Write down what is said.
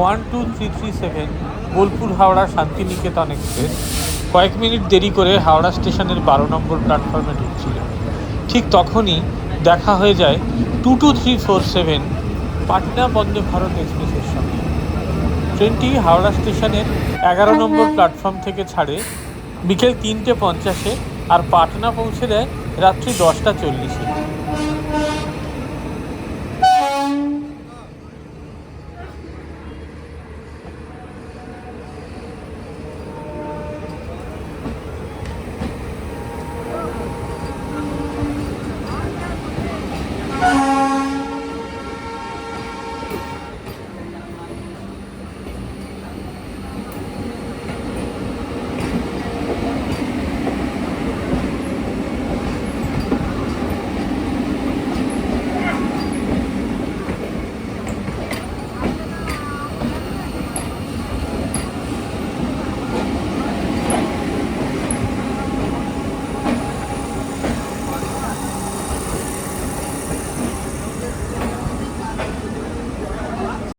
One two three three seven Bolpur Howrah Shantiniketan express. কয়েক minute দেরি করে হাওড়া স্টেশনের বারো নম্বর প্ল্যাটফর্মে ঢুকছিল। ঠিক তখনই দেখা হয়ে যায় two two three four seven Patna Vande Bharat এক্সপ্রেসের সঙ্গে। ট্রেনটি হাওড়া স্টেশনের এগারো নম্বর প্ল্যাটফর্ম থেকে ছাড়ে বিকেল তিনটে পঞ্চাশে আর পাটনা পৌঁছে দেয় রাত্রি দশটা চল্লিশে।